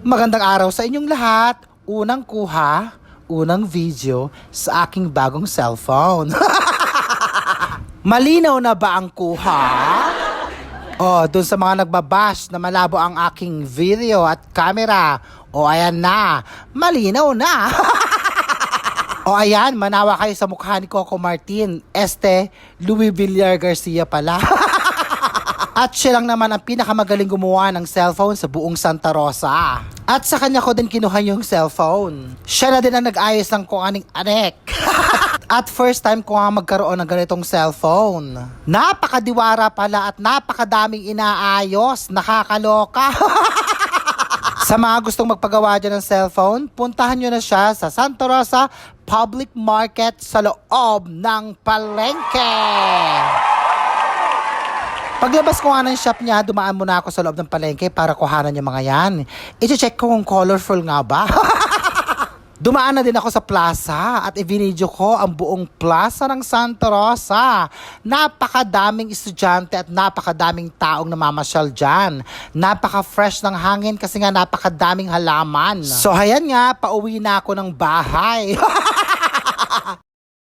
Magandang araw sa inyong lahat. Unang kuha, unang video sa aking bagong cellphone. Malinaw na ba ang kuha? Oh, dun sa mga nagbabash na malabo ang aking video at camera. O ayan na, malinaw na. o ayan, manawa kayo sa mukha ni Coco Martin. Este, Louis Villar Garcia pala. At siya lang naman ang pinakamagaling gumawa ng cellphone sa buong Santa Rosa. At sa kanya ko din kinuha yung cellphone. Siya na din ang nag-ayos ng kung aning anek. at first time ko nga magkaroon ng ganitong cellphone. Napakadiwara pala at napakadaming inaayos. Nakakaloka. Sa mga gustong magpagawa dyan ng cellphone, puntahan nyo na siya sa Santa Rosa Public Market sa loob ng palengke. Paglabas ko nga ng shop niya, dumaan muna ako sa loob ng palengke para kuhanan yung mga yan. I-check ko kung colorful nga ba. Dumaan na din ako sa plaza at i-video ko ang buong plaza ng Santa Rosa. Napakadaming estudyante at napakadaming taong namamasyal dyan. Napaka-fresh ng hangin kasi nga napakadaming halaman. So hayan nga, pauwi na ako ng bahay.